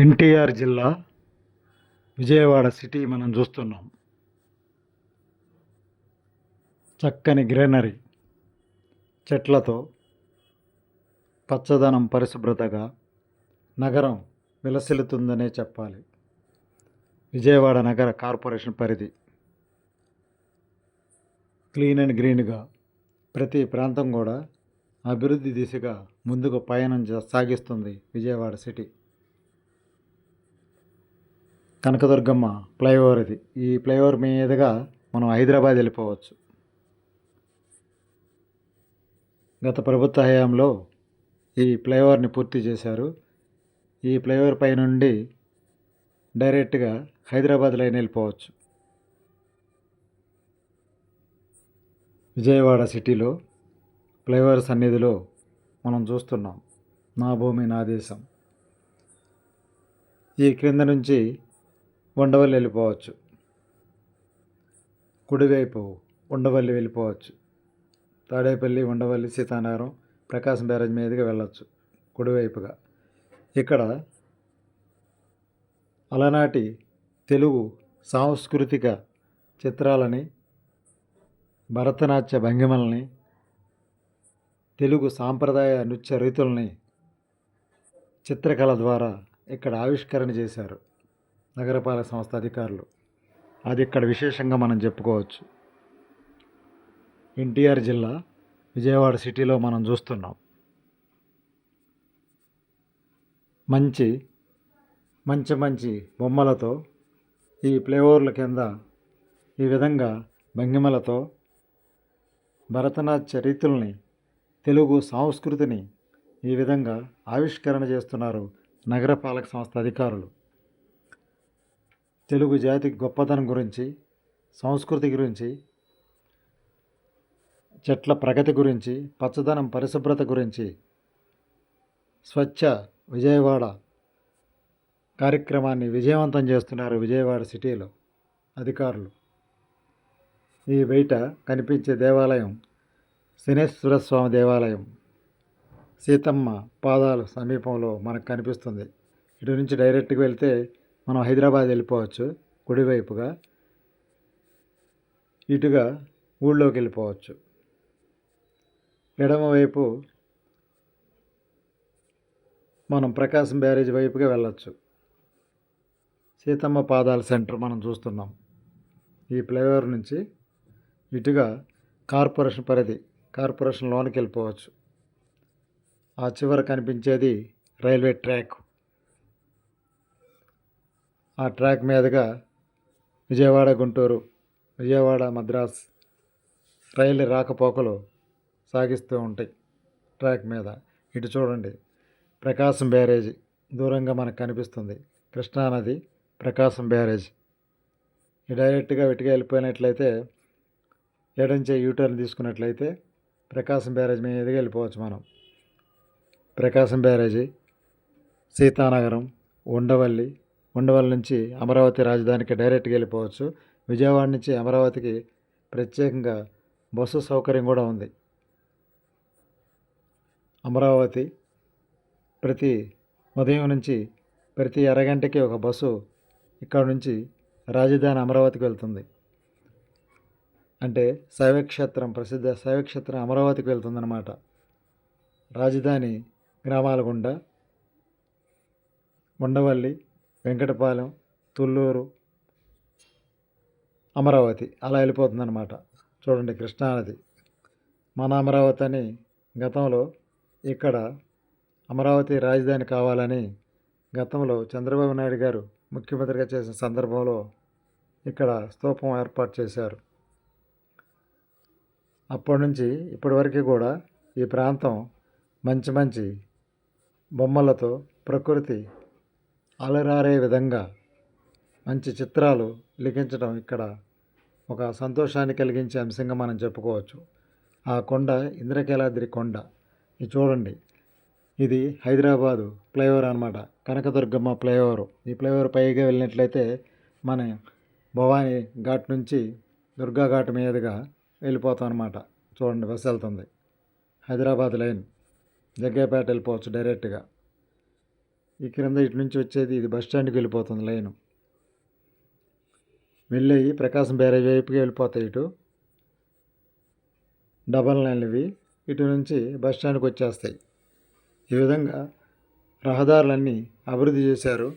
ఎన్టీఆర్ జిల్లా విజయవాడ సిటీ మనం చూస్తున్నాం. చక్కని గ్రీనరీ చెట్లతో పచ్చదనం పరిశుభ్రతగా నగరం విలసిల్లుతుందనే చెప్పాలి. విజయవాడ నగర కార్పొరేషన్ పరిధి క్లీన్ అండ్ గ్రీన్గా ప్రతి ప్రాంతం కూడా అభివృద్ధి దిశగా ముందుకు పయనం సాగిస్తుంది విజయవాడ సిటీ. కనకదుర్గమ్మ ఫ్లైఓవర్ ఇది. ఈ ఫ్లైఓవర్ మీదుగా మనం హైదరాబాద్ వెళ్ళిపోవచ్చు. గత ప్రభుత్వ హయాంలో ఈ ఫ్లైఓవర్ని పూర్తి చేశారు. ఈ ఫ్లైఓవర్ పై నుండి డైరెక్ట్గా హైదరాబాద్ లైన్ వెళ్ళిపోవచ్చు. విజయవాడ సిటీలో ఫ్లైఓవర్ సన్నిధిలో మనం చూస్తున్నాం. నా భూమి నా దేశం. ఈ క్రింద నుంచి ఉండవల్లి వెళ్ళిపోవచ్చు. కుడివైపు ఉండవల్లి వెళ్ళిపోవచ్చు. తాడేపల్లి ఉండవల్లి సీతానగరం ప్రకాశం బ్యారేజ్ మీదుగా వెళ్ళవచ్చు కుడివైపుగా. ఇక్కడ అలనాటి తెలుగు సాంస్కృతిక చిత్రాలని భరతనాట్య భంగిమల్ని తెలుగు సాంప్రదాయ నృత్య రీతుల్ని చిత్రకళ ద్వారా ఇక్కడ ఆవిష్కరణ చేశారు. నగరపాలక సంస్థ అధికారులు. అది ఇక్కడ విశేషంగా మనం చెప్పుకోవచ్చు. ఎన్టీఆర్ జిల్లా విజయవాడ సిటీలో మనం చూస్తున్నాం. మంచి మంచి మంచి బొమ్మలతో ఈ ఫ్లేఓవర్ల కింద ఈ విధంగా భంగిమలతో భరతనాట్య రీతుల్ని తెలుగు సంస్కృతిని ఈ విధంగా ఆవిష్కరణ చేస్తున్నారు నగరపాలక సంస్థ అధికారులు. తెలుగు జాతి గొప్పతనం గురించి సంస్కృతి గురించి చెట్ల ప్రగతి గురించి పచ్చదనం పరిశుభ్రత గురించి స్వచ్ఛ విజయవాడ కార్యక్రమాన్ని విజయవంతం చేస్తున్నారు విజయవాడ సిటీలో అధికారులు. ఈ బయట కనిపించే దేవాలయం శనేశ్వర స్వామి దేవాలయం. సీతమ్మ పాదాలు సమీపంలో మనకు కనిపిస్తుంది. ఇటు నుంచి డైరెక్ట్గా వెళ్తే మనం హైదరాబాద్ వెళ్ళిపోవచ్చు కుడివైపుగా ఇటుగా ఊళ్ళోకి వెళ్ళిపోవచ్చు. ఎడమవైపు మనం ప్రకాశం బ్యారేజ్ వైపుగా వెళ్ళచ్చు. సీతమ్మ పాదాల సెంటర్ మనం చూస్తున్నాం. ఈ ఫ్లైఓవర్ నుంచి ఇటుగా కార్పొరేషన్ పరిధి కార్పొరేషన్ లోనికి వెళ్ళిపోవచ్చు. ఆ చివర కనిపించేది రైల్వే ట్రాక్. ఆ ట్రాక్ మీదుగా విజయవాడ గుంటూరు విజయవాడ మద్రాస్ రైలు రాకపోకలు సాగిస్తూ ఉంటాయి ట్రాక్ మీద. ఇటు చూడండి. ప్రకాశం బ్యారేజీ దూరంగా మనకు కనిపిస్తుంది. కృష్ణానది ప్రకాశం బ్యారేజ్. డైరెక్ట్గా వెటిగా వెళ్ళిపోయినట్లయితే ఎడంచే యూటర్న్ తీసుకున్నట్లయితే ప్రకాశం బ్యారేజ్ మీదుగా వెళ్ళిపోవచ్చు మనం. ప్రకాశం బ్యారేజీ సీతానగరం ఉండవల్లి ఉండవల్లి నుంచి అమరావతి రాజధానికి డైరెక్ట్గా వెళ్ళిపోవచ్చు. విజయవాడ నుంచి అమరావతికి ప్రత్యేకంగా బస్సు సౌకర్యం కూడా ఉంది. అమరావతి ప్రతి ఉదయం నుంచి ప్రతి అరగంటకి ఒక బస్సు ఇక్కడ నుంచి రాజధాని అమరావతికి వెళ్తుంది. అంటే శైవక్షేత్రం ప్రసిద్ధ శైవక్షేత్రం అమరావతికి వెళ్తుందన్నమాట. రాజధాని గ్రామాల గుండా ఉండవల్లి వెంకటపాలెం తుళ్ళూరు అమరావతి. అలా వెళ్ళిపోతుందన్నమాట. చూడండి కృష్ణానది. మన అమరావతి అని గతంలో ఇక్కడ అమరావతి రాజధాని కావాలని గతంలో చంద్రబాబు నాయుడు గారు ముఖ్యమంత్రిగా చేసిన సందర్భంలో ఇక్కడ స్తూపం ఏర్పాటు చేశారు. అప్పటి నుంచి ఇప్పటి వరకు కూడా ఈ ప్రాంతం మంచి మంచి బొమ్మలతో ప్రకృతి అలరారే విధంగా మంచి చిత్రాలు లిఖించడం ఇక్కడ ఒక సంతోషాన్ని కలిగించే అంశంగా మనం చెప్పుకోవచ్చు. ఆ కొండ ఇంద్రకీలాద్రి కొండ. ఇది చూడండి. ఇది హైదరాబాదు ఫ్లైఓవర్ అనమాట కనకదుర్గమ్మ ఫ్లైఓవర్. ఈ ఫ్లైఓవర్ పైగా వెళ్ళినట్లయితే మన భవానీ ఘాట్ నుంచి దుర్గా ఘాట్ మీదుగా వెళ్ళిపోతాం అనమాట చూడండి బస్సు వెళ్తుంది. హైదరాబాద్ లైన్. జగ్గేపేట వెళ్ళిపోవచ్చు డైరెక్ట్గా. ఈ క్రింద ఇటు నుంచి వచ్చేది ఇది బస్ స్టాండ్కి వెళ్ళిపోతుంది లైను. వెళ్ళి ప్రకాశం బ్యారేజ్ వైపుకి వెళ్ళిపోతాయి ఇటు. డబల్ లైన్లు ఇవి. ఇటు నుంచి బస్ స్టాండ్కి వచ్చేస్తాయి. ఈ విధంగా రహదారులన్నీ అభివృద్ధి చేశారు.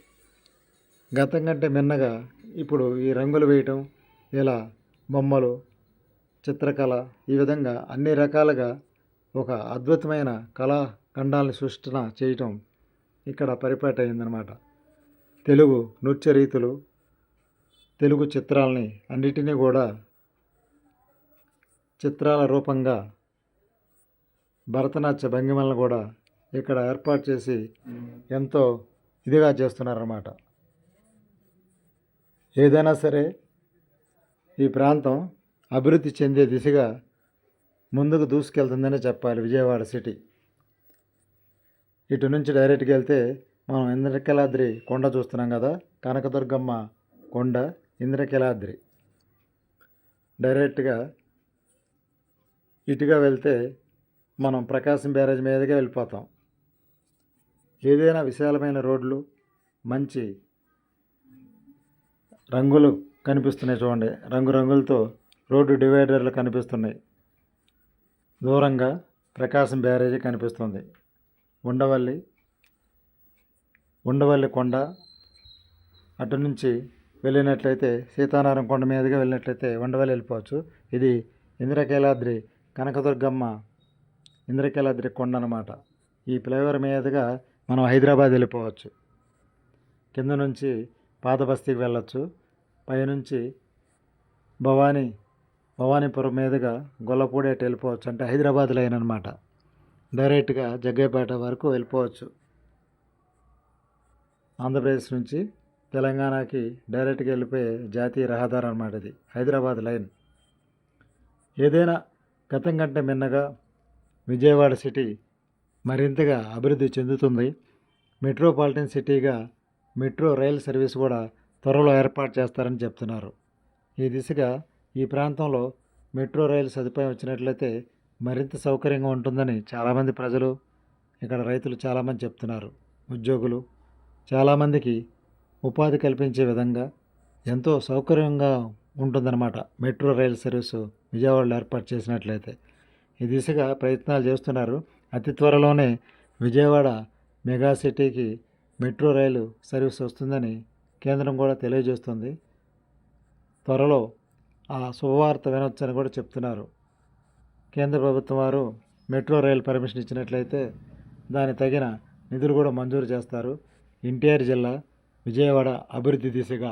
గతం కంటే మిన్నగా ఇప్పుడు ఈ రంగులు వేయటం ఇలా బొమ్మలు చిత్రకళ ఈ విధంగా అన్ని రకాలుగా ఒక అద్భుతమైన కళాఖండాలను సృష్టిన చేయటం ఇక్కడ పరిపాటి అయిందనమాట తెలుగు నృత్య రీతులు తెలుగు చిత్రాలని అన్నిటినీ కూడా చిత్రాల రూపంగా భరతనాట్య భంగిమలను కూడా ఇక్కడ ఏర్పాటు చేసి ఎంతో ఇదిగా చేస్తున్నారన్నమాట. ఏదైనా సరే ఈ ప్రాంతం అభివృద్ధి చెందే దిశగా ముందుకు దూసుకెళ్తుందనే చెప్పాలి విజయవాడ సిటీ. ఇటు నుంచి డైరెక్ట్గా వెళ్తే మనం ఇంద్రకీలాద్రి కొండ చూస్తున్నాం కదా కనకదుర్గమ్మ కొండ ఇంద్రకీలాద్రి. డైరెక్ట్గా ఇటుగా వెళ్తే మనం ప్రకాశం బ్యారేజ్ మీదుగా వెళ్ళిపోతాం. ఏదైనా విశాలమైన రోడ్లు మంచి రంగులు కనిపిస్తున్నాయి చూడండి. రంగురంగులతో రోడ్డు డివైడర్లు కనిపిస్తున్నాయి. దూరంగా ప్రకాశం బ్యారేజీ కనిపిస్తుంది. ఉండవల్లి ఉండవల్లి కొండ అటు నుంచి వెళ్ళినట్లయితే సీతారాం కొండ మీదుగా వెళ్ళినట్లయితే ఉండవల్లి వెళ్ళిపోవచ్చు. ఇది ఇంద్రకేలాద్రి కనకదుర్గమ్మ ఇంద్రకేలాద్రి కొండ అనమాట ఈ ఫ్లైఓవర్ మీదుగా మనం హైదరాబాద్ వెళ్ళిపోవచ్చు. కింద నుంచి పాతబస్తీకి వెళ్ళొచ్చు. పైనుంచి భవానీ భవానీపురం మీదుగా గొల్లపూడి అటు వెళ్ళిపోవచ్చు. అంటే హైదరాబాద్ లైన్ అనమాట డైరెక్ట్గా జగ్గైపేట వరకు వెళ్ళిపోవచ్చు. ఆంధ్రప్రదేశ్ నుంచి తెలంగాణకి డైరెక్ట్గా వెళ్ళిపోయే జాతీయ రహదారి అనమాట ఇది హైదరాబాద్ లైన్. ఏదైనా గతం కంటే మిన్నగా విజయవాడ సిటీ మరింతగా అభివృద్ధి చెందుతుంది. మెట్రోపాలిటన్ సిటీగా మెట్రో రైల్ సర్వీస్ కూడా త్వరలో ఏర్పాటు చేస్తారని చెప్తున్నారు. ఈ దిశగా ఈ ప్రాంతంలో మెట్రో రైలు సదుపాయం వచ్చినట్లయితే మరింత సౌకర్యంగా ఉంటుందని చాలామంది ప్రజలు ఇక్కడ రైతులు చాలామంది చెప్తున్నారు. ఉద్యోగులు చాలామందికి ఉపాధి కల్పించే విధంగా ఎంతో సౌకర్యంగా ఉంటుందన్నమాట. మెట్రో రైలు సర్వీసు విజయవాడలో ఏర్పాటు చేసినట్లయితే. ఈ దిశగా ప్రయత్నాలు చేస్తున్నారు. అతి త్వరలోనే విజయవాడ మెగా సిటీకి మెట్రో రైలు సర్వీస్ వస్తుందని కేంద్రం కూడా తెలియజేస్తుంది. త్వరలో ఆ శుభవార్త వినొచ్చని కూడా చెప్తున్నారు. కేంద్ర ప్రభుత్వం వారు మెట్రో రైలు పర్మిషన్ ఇచ్చినట్లయితే దాని తగిన నిధులు కూడా మంజూరు చేస్తారు. ఎన్టీఆర్ జిల్లా విజయవాడ అభివృద్ధి దిశగా.